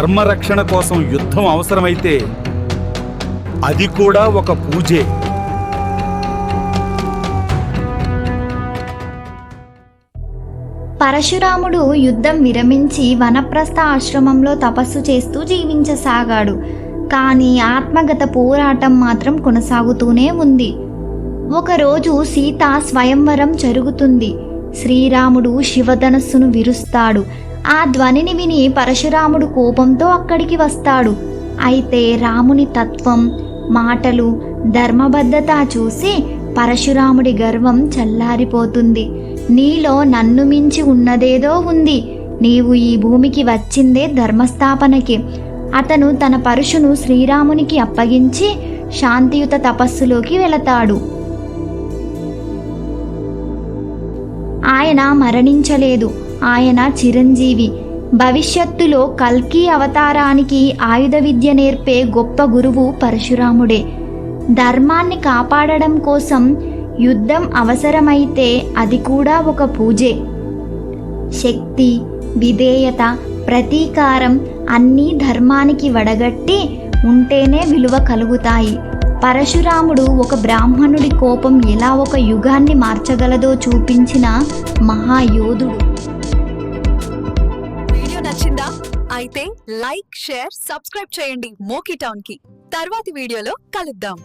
ధర్మరక్షణ కోసం యుద్ధం అవసరమైతే అది కూడా ఒక పూజే. పరశురాముడు యుద్ధం విరమించి వనప్రస్థ ఆశ్రమంలో తపస్సు చేస్తూ జీవించసాగాడు. కానీ ఆత్మగత పోరాటం మాత్రం కొనసాగుతూనే ఉంది. ఒకరోజు సీత స్వయంవరం జరుగుతుంది. శ్రీరాముడు శివధనస్సును విరుస్తాడు. ఆ ధ్వనిని విని పరశురాముడు కోపంతో అక్కడికి వస్తాడు. అయితే రాముని తత్వం మాటలు ధర్మబద్ధత చూసి పరశురాముడి గర్వం చల్లారిపోతుంది. నీలో నన్ను మించి ఉన్నదేదో ఉంది. నీవు ఈ భూమికి వచ్చిందే ధర్మస్థాపనకి. అతను తన పరుషును శ్రీరామునికి అప్పగించి శాంతియుత తపస్సులోకి వెళతాడు. ఆయన మరణించలేదు. ఆయన చిరంజీవి. భవిష్యత్తులో కల్కి అవతారానికి ఆయుధ విద్య నేర్పే గొప్ప గురువు పరశురాముడే. ధర్మాన్ని కాపాడడం కోసం యుద్ధం అవసరమైతే అది కూడా ఒక పూజే. శక్తి విధేయత ప్రతీకారం అన్నీ ధర్మానికి వడగట్టి ఉంటేనే విలువ కలుగుతాయి. పరశురాముడు ఒక బ్రాహ్మణుడి కోపం ఎలా ఒక యుగాన్ని మార్చగలదో చూపించిన మహాయోధుడు. అయితే లైక్ షేర్ సబ్స్క్రైబ్ చేయండి మోకీ టౌన్కి తర్వాతి వీడియోలో కలుద్దాం.